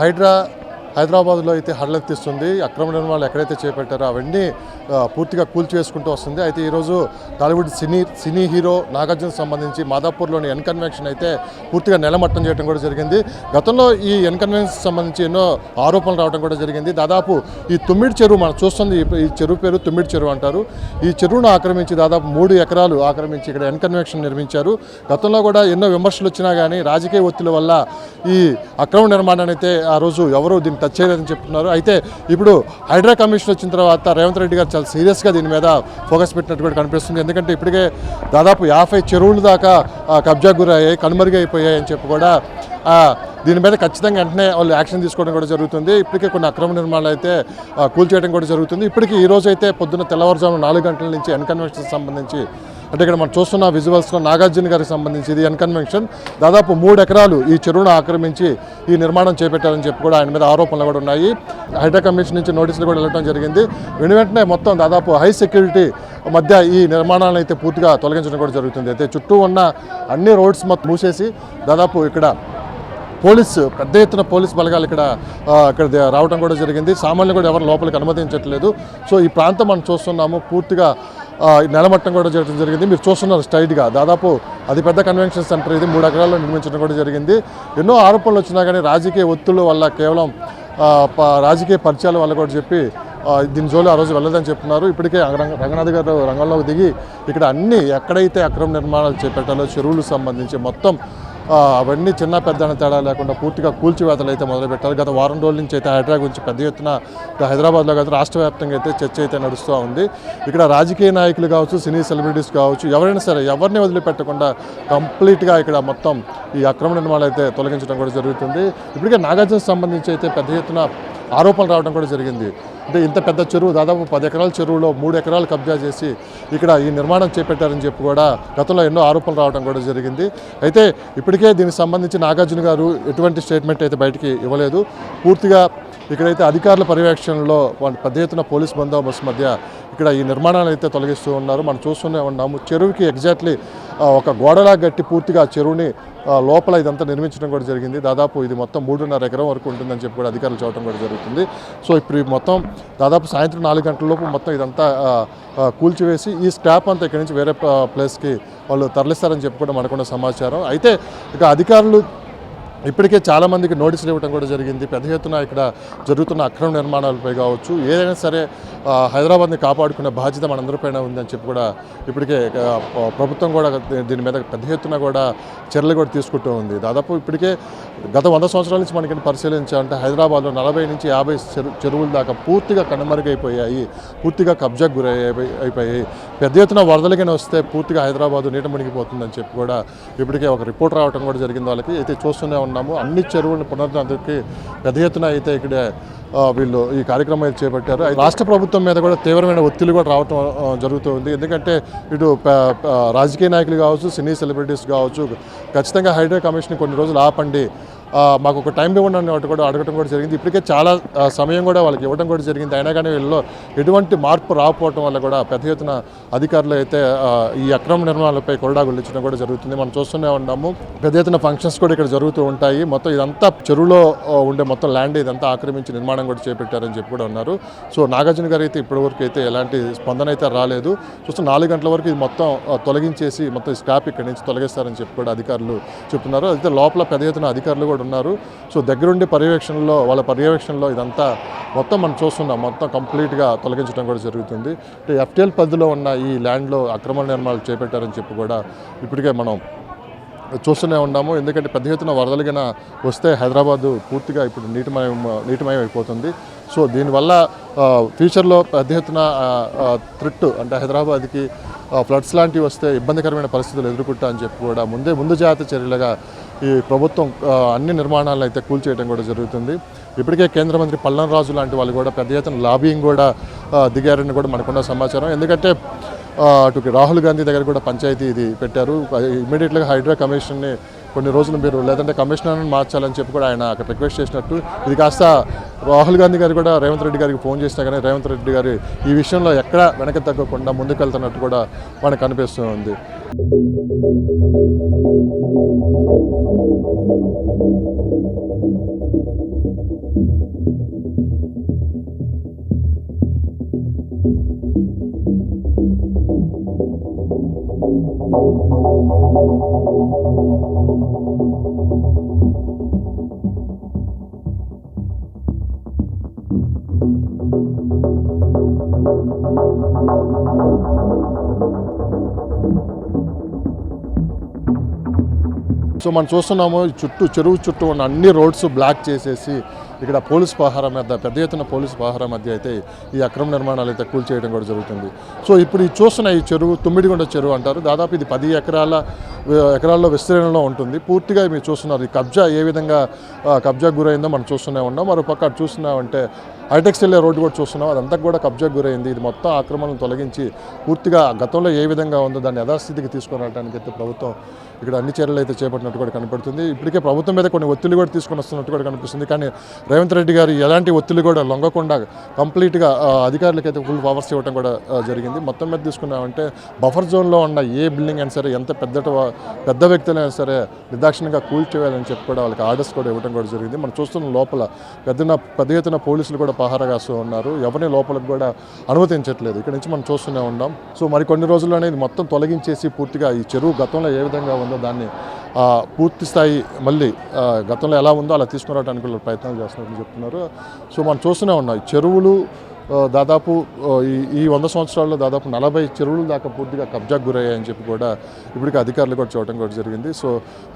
హైడ్రా హైదరాబాద్లో అయితే హడలెత్తిస్తుంది అక్రమ నిర్మాణాలు ఎక్కడైతే చేపట్టారో అవన్నీ పూర్తిగా కూల్చివేసుకుంటూ వస్తుంది. అయితే ఈరోజు Tollywood cine cine hero Nagarjuna సంబంధించి మాదాపూర్లోని ఎన్ కన్వెన్షన్ అయితే పూర్తిగా నెలమట్టం చేయడం కూడా జరిగింది. గతంలో ఈ ఎన్ కన్వెన్షన్ సంబంధించి ఎన్నో ఆరోపణలు రావడం కూడా జరిగింది. దాదాపు ఈ తుమ్మిడి చెరువు మనం చూస్తుంది ఈ- చెరువు పేరు తుమ్మిడి చెరువు అంటారు. ఈ చెరువును ఆక్రమించి దాదాపు మూడు ఎకరాలు ఆక్రమించి ఇక్కడ ఎన్ కన్వెన్షన్ నిర్మించారు. గతంలో కూడా ఎన్నో విమర్శలు వచ్చినా కానీ రాజకీయ ఒత్తిడి వల్ల ఈ అక్రమ నిర్మాణాన్ని అయితే ఆ రోజు ఎవరు దీన్ని టచ్ చేయలేదని చెప్తున్నారు. అయితే ఇప్పుడు హైడ్రా కమిషన్ వచ్చిన తర్వాత రేవంత్ రెడ్డి గారు చాలా సీరియస్గా దీని మీద ఫోకస్ పెట్టినట్టు కూడా కనిపిస్తుంది. ఎందుకంటే ఇప్పటికే దాదాపు యాభై చెరువులు దాకా కబ్జా గురయ్యాయి కనుమరుగైపోయాయి అని చెప్పి కూడా దీని మీద ఖచ్చితంగా వెంటనే వాళ్ళు యాక్షన్ తీసుకోవడం కూడా జరుగుతుంది. ఇప్పటికే కొన్ని అక్రమ నిర్మాణాలు అయితే కూల్చేయడం కూడా జరుగుతుంది. ఇప్పటికీ ఈ రోజు అయితే పొద్దున్న తెల్లవారుజామున నాలుగు గంటల నుంచి ఎన్కన్వెన్షన్ సంబంధించి అంటే ఇక్కడ మనం చూస్తున్న విజువల్స్లో నాగార్జున గారికి సంబంధించి ఇది అన్కన్వెన్షన్. దాదాపు మూడు ఎకరాలు ఈ చెరువును ఆక్రమించి ఈ నిర్మాణం చేపట్టారని చెప్పి కూడా ఆయన మీద ఆరోపణలు కూడా ఉన్నాయి. హైడ్రా కమిషన్ నుంచి నోటీసులు కూడా వెళ్ళడం జరిగింది. వెను వెంటనే మొత్తం దాదాపు హై సెక్యూరిటీ మధ్య ఈ నిర్మాణాలను అయితే పూర్తిగా తొలగించడం కూడా జరుగుతుంది. అయితే చుట్టూ ఉన్న అన్ని రోడ్స్ మొత్తం మూసేసి దాదాపు ఇక్కడ పోలీసు పెద్ద ఎత్తున పోలీస్ బలగాలు ఇక్కడ ఇక్కడ రావడం కూడా జరిగింది. సామాన్యులు కూడా ఎవరు లోపలికి అనుమతించట్లేదు. సో ఈ ప్రాంతం మనం చూస్తున్నాము పూర్తిగా నెలమట్టం కూడా చేయడం జరిగింది. మీరు చూస్తున్నారు స్ట్రైట్గా దాదాపు అది పెద్ద కన్వెన్షన్ సెంటర్ ఇది. మూడు ఎకరాల్లో నిర్మించడం కూడా జరిగింది. ఎన్నో ఆరోపణలు వచ్చినా కానీ రాజకీయ ఒత్తిళ్ళ వల్ల కేవలం ప- రాజకీయ పరిచయాల వల్ల కూడా చెప్పి దీని జోలి ఆ రోజు వెళ్ళదని చెప్తున్నారు. ఇప్పటికే రంగనాథ్ గారు రంగంలోకి దిగి ఇక్కడ అన్ని ఎక్కడైతే అక్రమ నిర్మాణాలు చేపట్టాలో చెరువులకు సంబంధించి మొత్తం అవన్నీ చిన్న పెద్ద అనే తేడా లేకుండా పూర్తిగా కూల్చివేతలు అయితే మొదలుపెట్టారు. గత వారం రోజుల నుంచి అయితే హైదరాబాద్ గురించి పెద్ద ఎత్తున హైదరాబాద్లో కాదు రాష్ట్ర వ్యాప్తంగా అయితే చర్చ అయితే నడుస్తూ ఉంది. ఇక్కడ రాజకీయ నాయకులు కావచ్చు సినీ సెలబ్రిటీస్ కావచ్చు ఎవరైనా సరే ఎవరిని వదిలిపెట్టకుండా కంప్లీట్గా ఇక్కడ మొత్తం ఈ అక్రమ నిర్మాణాలు అయితే తొలగించడం కూడా జరుగుతుంది. ఇప్పటికే నాగార్జున సంబంధించి అయితే పెద్ద ఎత్తున ఆరోపణలు రావడం కూడా జరిగింది. అంటే ఇంత పెద్ద చెరువు దాదాపు పది ఎకరాల చెరువులో మూడు ఎకరాలు కబ్జా చేసి ఇక్కడ ఈ నిర్మాణం చేపట్టారని చెప్పి కూడా గతంలో ఎన్నో ఆరోపణలు రావడం కూడా జరిగింది. అయితే ఇప్పటికే దీనికి సంబంధించి నాగార్జున గారు ఎటువంటి స్టేట్మెంట్ అయితే బయటికి ఇవ్వలేదు. పూర్తిగా ఇక్కడైతే అధికారుల పర్యవేక్షణలో పెద్ద ఎత్తున పోలీస్ బందోబస్తు మధ్య ఇక్కడ ఈ నిర్మాణాలు అయితే తొలగిస్తూ ఉన్నారు. మనం చూస్తూనే ఉన్నాము. చెరువుకి ఎగ్జాక్ట్లీ ఒక గోడలా గట్టి పూర్తిగా చెరువుని లోపల ఇదంతా నిర్మించడం కూడా జరిగింది. దాదాపు ఇది మొత్తం మూడున్నర ఎకరం వరకు ఉంటుందని చెప్పి కూడా అధికారులు చూడటం కూడా జరుగుతుంది. సో ఇప్పుడు ఈ మొత్తం దాదాపు సాయంత్రం నాలుగు గంటలలోపు మొత్తం ఇదంతా కూల్చివేసి ఈ స్టాప్ అంతా ఇక్కడి నుంచి వేరే ప్లేస్కి వాళ్ళు తరలిస్తారని చెప్పి కూడా మనకున్న సమాచారం. అయితే ఇక అధికారులు ఇప్పటికే చాలామందికి నోటీసులు ఇవ్వడం కూడా జరిగింది. పెద్ద ఎత్తున ఇక్కడ జరుగుతున్న అక్రమ నిర్మాణాలపై కావచ్చు ఏదైనా సరే హైదరాబాద్ని కాపాడుకునే బాధ్యత మనందరిపైన ఉందని చెప్పి కూడా ఇప్పటికే ప్రభుత్వం కూడా దీని మీద పెద్ద ఎత్తున కూడా చర్యలు కూడా తీసుకుంటూ ఉంది. దాదాపు ఇప్పటికే గత వంద సంవత్సరాల నుంచి మనకి పరిశీలించాలంటే హైదరాబాద్లో నలభై నుంచి యాభై చెరు చెరువుల దాకా పూర్తిగా కనుమరుగైపోయాయి. పూర్తిగా కబ్జాకు గురై అయిపోయాయి. పెద్ద ఎత్తున వరదలకైనా వస్తే పూర్తిగా హైదరాబాద్ నీట మునిగిపోతుందని చెప్పి కూడా ఇప్పటికే ఒక రిపోర్ట్ రావడం కూడా జరిగింది. వాళ్ళకి అయితే చూస్తూనే ఉన్నాము. అన్ని చెరువులను పునరుద్ధరణకి పెద్ద ఎత్తున అయితే ఇక్కడ వీళ్ళు ఈ కార్యక్రమం అయితే చేపట్టారు రాష్ట్ర ప్రభుత్వం మీద కూడా తీవ్రమైన ఒత్తిడి కూడా రావటం జరుగుతుంది ఎందుకంటే ఇటు రాజకీయ నాయకులు కావచ్చు సినీ సెలబ్రిటీస్ కావచ్చు ఖచ్చితంగా హైడ్రా కమిషన్ కొన్ని రోజులు ఆపండి మాకు ఒక టైం ఇవ్వండి అన్నట్టు కూడా అడగడం కూడా జరిగింది. ఇప్పటికే చాలా సమయం కూడా వాళ్ళకి ఇవ్వడం కూడా జరిగింది. అయినా కానీ వీళ్ళలో ఎటువంటి మార్పు రాకపోవడం వల్ల కూడా పెద్ద ఎత్తున అధికారులు అయితే ఈ అక్రమ నిర్మాణాలపై కొరడా గుల్లించడం కూడా జరుగుతుంది. మనం చూస్తూనే ఉన్నాము. పెద్ద ఎత్తున ఫంక్షన్స్ కూడా ఇక్కడ జరుగుతూ ఉంటాయి. మొత్తం ఇదంతా చెరువులో ఉండే మొత్తం ల్యాండ్ ఇదంతా ఆక్రమించి నిర్మాణం కూడా చేపట్టారని చెప్పి కూడా ఉన్నారు. సో నాగార్జున గారు అయితే ఇప్పటివరకు అయితే ఎలాంటి స్పందన అయితే రాలేదు. చూస్తే నాలుగు గంటల వరకు ఇది మొత్తం తొలగించేసి మొత్తం స్టాప్ ఇక్కడి నుంచి తొలగిస్తారని చెప్పి కూడా అధికారులు చెప్తున్నారు. అయితే లోపల పెద్ద ఎత్తున అధికారులు కూడా ఉన్నారు. సో దగ్గరుండి పర్యవేక్షణలో వాళ్ళ పర్యవేక్షణలో ఇదంతా మొత్తం మనం చూస్తున్నాం. మొత్తం కంప్లీట్గా తొలగించడం కూడా జరుగుతుంది. అంటే ఎఫ్టీఎల్ పరిధిలో ఉన్న ఈ ల్యాండ్లో అక్రమ నిర్మాణాలు చేపట్టారని చెప్పి కూడా ఇప్పటికే మనం చూస్తూనే ఉన్నాము. ఎందుకంటే పెద్ద ఎత్తున వరదలుగిన వస్తే హైదరాబాదు పూర్తిగా ఇప్పుడు నీటిమయం నీటిమయం అయిపోతుంది సో దీనివల్ల ఫ్యూచర్లో పెద్ద ఎత్తున త్రిట్టు అంటే హైదరాబాద్కి ఫ్లడ్స్ లాంటివి వస్తే ఇబ్బందికరమైన పరిస్థితులు ఎదుర్కొంటా అని చెప్పి కూడా ముందే ముందు జాగ్రత్త చర్యలుగా ఈ ప్రభుత్వం అన్ని నిర్మాణాలను అయితే కూల్చేయడం కూడా జరుగుతుంది. ఇప్పటికే కేంద్ర మంత్రి పల్లం రాజు లాంటి వాళ్ళు కూడా పెద్ద ఎత్తున లాబింగ్ కూడా దిగారని కూడా మనకున్న సమాచారం. ఎందుకంటే అటు రాహుల్ గాంధీ దగ్గర కూడా పంచాయతీ ఇది పెట్టారు. ఇమీడియట్గా హైడ్రా కమిషన్ని కొన్ని రోజులు మీరు లేదంటే కమిషనర్ని మార్చాలని చెప్పి కూడా ఆయన అక్కడ రిక్వెస్ట్ చేసినట్టు. ఇది కాస్త రాహుల్ గాంధీ గారు కూడా రేవంత్ రెడ్డి గారికి ఫోన్ చేసినా కానీ రేవంత్ రెడ్డి గారు ఈ విషయంలో ఎక్కడ వెనక తగ్గకుండా ముందుకెళ్తున్నట్టు కూడా మనకు కనిపిస్తూ ఉంది సో మనం చూస్తున్నాము ఈ చుట్టూ చెరువు చుట్టూ ఉన్న అన్ని రోడ్స్ బ్లాక్ చేసేసి ఇక్కడ పోలీస్ పహారా మీద పెద్ద ఎత్తున పోలీస్ పహారా మధ్య అయితే ఈ అక్రమ నిర్మాణాలు అయితే కూల్చేయడం కూడా జరుగుతుంది. సో ఇప్పుడు ఈ చూస్తున్న ఈ చెరువు తుమ్మిడిగుండ చెరువు అంటారు. దాదాపు ఇది పది ఎకరాల ఎకరాల్లో విస్తీర్ణంలో ఉంటుంది. పూర్తిగా మీరు చూస్తున్నారు ఈ కబ్జా ఏ విధంగా కబ్జా గురైందో మనం చూస్తూనే ఉన్నాం. మరో పక్క చూస్తున్నామంటే హైటెక్స్ వెళ్ళే రోడ్డు కూడా చూస్తున్నాం. అదంతా కూడా కబ్జాకు గురైంది. ఇది మొత్తం ఆక్రమణను తొలగించి పూర్తిగా గతంలో ఏ విధంగా ఉందో దాన్ని యథాస్థితికి తీసుకొని రావడానికి అయితే ప్రభుత్వం ఇక్కడ అన్ని చర్యలు అయితే చేపట్టినట్టు కూడా కనపడుతుంది. ఇప్పటికే ప్రభుత్వం మీద కొన్ని ఒత్తిడి కూడా తీసుకొని వస్తున్నట్టు కూడా కనిపిస్తుంది. కానీ రేవంత్ రెడ్డి గారు ఎలాంటి ఒత్తిడి కూడా లొంగకుండా కంప్లీట్గా ఆ, అధికారులకు అయితే ఫుల్ పవర్స్ ఇవ్వడం కూడా జరిగింది. మొత్తం మీద తీసుకున్నామంటే బఫర్ జోన్లో ఉన్న ఏ బిల్డింగ్ అయినా సరే ఎంత పెద్ద పెద్ద వ్యక్తులైనా సరే నిర్దాక్షిణ్యంగా కూల్చేయాలని చెప్పి కూడా వాళ్ళకి ఆర్డర్స్ కూడా ఇవ్వడం కూడా జరిగింది. మనం చూస్తున్న లోపల పెద్ద పెద్ద ఎత్తున పోలీసులు కూడా పహారా కాస్తూ ఉన్నారు. ఎవరిని లోపలికి కూడా అనుమతించట్లేదు. ఇక్కడ నుంచి మనం చూస్తూనే ఉన్నాం. సో మరి కొన్ని రోజుల్లోనే ఇది మొత్తం తొలగించేసి పూర్తిగా ఈ చెరువు గతంలో ఏ విధంగా ఉందో దాన్ని పూర్తి స్థాయి మళ్ళీ గతంలో ఎలా ఉందో అలా తీసుకురావడానికి ప్రయత్నాలు చేస్తున్నారని చెప్తున్నారు. సో మనం చూస్తూనే ఉన్నాం. చెరువులు దాదాపు ఈ ఈ వంద సంవత్సరాల్లో దాదాపు నలభై చెరువులు దాకా పూర్తిగా కబ్జాకు గురయ్యాయని చెప్పి కూడా ఇప్పటికీ అధికారులు కూడా చూడటం కూడా జరిగింది. సో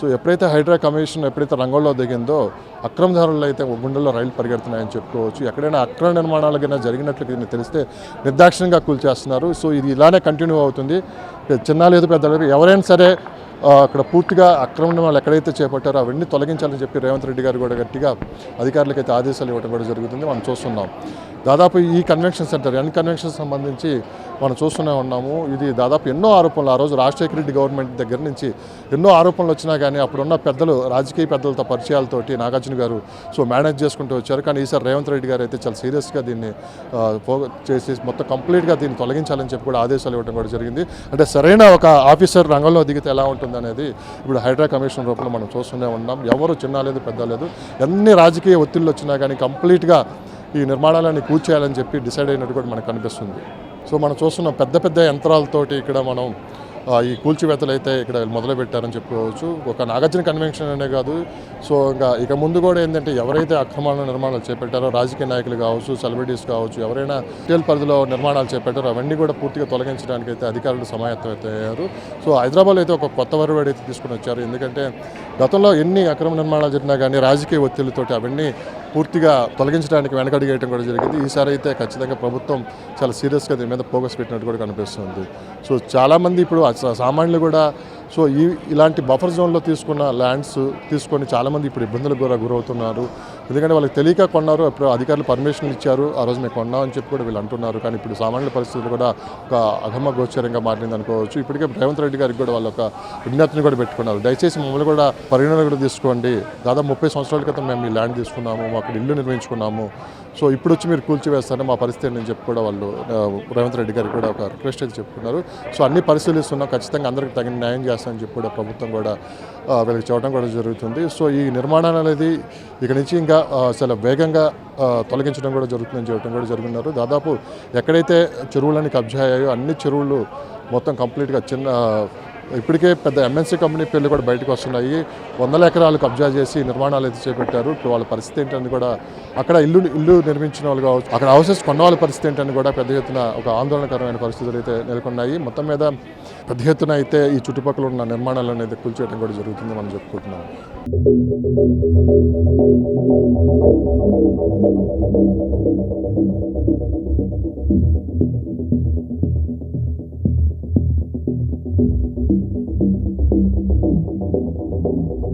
సో ఎప్పుడైతే హైడ్రా కమిషన్ ఎప్పుడైతే రంగంలో దిగిందో అక్రమదారులు అయితే గుండెల్లో రైలు పరిగెడుతున్నాయని చెప్పుకోవచ్చు. ఎక్కడైనా అక్రమ నిర్మాణాలు కింద జరిగినట్లు తెలిస్తే నిర్దాక్షిణ్యంగా కూల్చేస్తున్నారు. సో ఇది ఇలానే కంటిన్యూ అవుతుంది. చిన్న లేదు పెద్ద ఎవరైనా సరే అక్కడ పూర్తిగా అక్రమ వాళ్ళు ఎక్కడైతే చేపట్టారో అవన్నీ తొలగించాలని చెప్పి రేవంత్ రెడ్డి గారు కూడా గట్టిగా అధికారులకు అయితే ఆదేశాలు ఇవ్వడం కూడా జరుగుతుంది. మనం చూస్తున్నాం. దాదాపు ఈ కన్వెన్షన్ సెంటర్ ఎన్ కన్వెన్షన్ సంబంధించి మనం చూస్తూనే ఉన్నాము. ఇది దాదాపు ఎన్నో ఆరోపణలు ఆ రోజు రాజశేఖర రెడ్డి గవర్నమెంట్ దగ్గర నుంచి ఎన్నో ఆరోపణలు వచ్చినా కానీ అప్పుడున్న పెద్దలు రాజకీయ పెద్దలతో పరిచయాలతోటి నాగార్జున గారు సో మేనేజ్ చేసుకుంటూ వచ్చారు. కానీ ఈసారి రేవంత్ రెడ్డి గారు అయితే చాలా సీరియస్గా దీన్ని చేసి మొత్తం కంప్లీట్గా దీన్ని తొలగించాలని చెప్పి కూడా ఆదేశాలు ఇవ్వడం కూడా జరిగింది. అంటే సరైన ఒక ఆఫీసర్ రంగంలో దిగితే ఎలా ఉంటుంది అనేది ఇప్పుడు హైడ్రా కమిషన్ రూపంలో మనం చూస్తూనే ఉన్నాం. ఎవరు చిన్న లేదు పెద్ద లేదు. ఎన్ని రాజకీయ ఒత్తిళ్ళు వచ్చినా కానీ కంప్లీట్గా ఈ నిర్మాణాలని కూర్చేయాలని చెప్పి డిసైడ్ అయినట్టు కూడా మనకు కనిపిస్తుంది. సో మనం చూస్తున్న పెద్ద పెద్ద యంత్రాలతోటి ఇక్కడ మనం ఈ కూల్చివేతలు అయితే ఇక్కడ మొదలుపెట్టారని చెప్పుకోవచ్చు. ఒక నాగార్జున కన్వెన్షన్ అనే కాదు. సో ఇంకా ఇక ముందు కూడా ఏంటంటే ఎవరైతే అక్రమాల నిర్మాణాలు చేపట్టారో రాజకీయ నాయకులు కావచ్చు సెలబ్రిటీస్ కావచ్చు ఎవరైనా టీఎల్ పరిధిలో నిర్మాణాలు చేపట్టారో అవన్నీ కూడా పూర్తిగా తొలగించడానికి అయితే అధికారులు సమాయత్తం అయితే అయ్యారు. సో హైదరాబాద్ అయితే ఒక కొత్త వరవడి అయితే తీసుకుని వచ్చారు. ఎందుకంటే గతంలో ఎన్ని అక్రమ నిర్మాణాలు జరిగినా కానీ రాజకీయ ఒత్తిళ్ళతోటి అవన్నీ పూర్తిగా తొలగించడానికి వెనకడిగేయడం కూడా జరిగింది. ఈసారి అయితే ఖచ్చితంగా ప్రభుత్వం చాలా సీరియస్గా దీని మీద ఫోకస్ పెట్టినట్టు కూడా కనిపిస్తుంది. సో చాలామంది ఇప్పుడు సామాన్యులు కూడా సో ఈ ఇలాంటి బఫర్ జోన్లో తీసుకున్న ల్యాండ్స్ తీసుకొని చాలామంది ఇప్పుడు ఇబ్బందులకు కూడా గురవుతున్నారు. ఎందుకంటే వాళ్ళకి తెలియక కొన్నారు అప్పుడు అధికారులు పర్మిషన్ ఇచ్చారు ఆ రోజు మేము కొన్నాం అని చెప్పి కూడా వీళ్ళు అంటున్నారు. కానీ ఇప్పుడు సామాన్యుల పరిస్థితులు కూడా ఒక అగమ గోచరంగా మారింది అనుకోవచ్చు. ఇప్పటికే రేవంత్ రెడ్డి గారికి కూడా వాళ్ళ ఒక విజ్ఞప్తిని కూడా పెట్టుకున్నారు. దయచేసి మమ్మల్ని కూడా పరిగణన కూడా తీసుకోండి. దాదాపు ముప్పై సంవత్సరాల క్రితం మేము ఈ ల్యాండ్ తీసుకున్నాము అక్కడ ఇల్లు నిర్మించుకున్నాము. సో ఇప్పుడు వచ్చి మీరు కూల్చివేస్తారని మా పరిస్థితి నేను చెప్పి కూడా వాళ్ళు రేవంత్ రెడ్డి గారికి కూడా ఒక రిక్వెస్ట్ అయితే చెప్పుకున్నారు. సో అన్ని పరిశీలిస్తున్నాం ఖచ్చితంగా అందరికి తగిన న్యాయం చేస్తామని చెప్పి కూడా ప్రభుత్వం కూడా వీళ్ళకి చెప్పడం కూడా జరుగుతుంది. సో ఈ నిర్మాణాలు అనేది ఇక నుంచి ఇంకా కూడా చాలా వేగంగా తొలగించడం కూడా జరుగుతుందని చెప్పడం కూడా జరుగుతున్నారు దాదాపు ఎక్కడైతే చెరువులన్నీ కబ్జా అయ్యాయో అన్ని చెరువులు మొత్తం కంప్లీట్గా చిన్న ఇప్పటికే పెద్ద ఎంఎన్సీ కంపెనీ పేర్లు కూడా బయటకు వస్తున్నాయి. వందల ఎకరాలు కబ్జా చేసి నిర్మాణాలు అయితే చేపట్టారు. ఇప్పుడు వాళ్ళ పరిస్థితి ఏంటని కూడా అక్కడ ఇల్లు ఇల్లు నిర్మించిన వాళ్ళు కావచ్చు అక్కడ హౌసెస్ కొన్న వాళ్ళ పరిస్థితి ఏంటని కూడా పెద్ద ఎత్తున ఒక ఆందోళనకరమైన పరిస్థితులు అయితే నెలకొన్నాయి. మొత్తం మీద పెద్ద ఎత్తున అయితే ఈ చుట్టుపక్కల ఉన్న నిర్మాణాలు అనేది కూల్చేయడం కూడా జరుగుతుంది మనం చెప్పుకుంటున్నాం.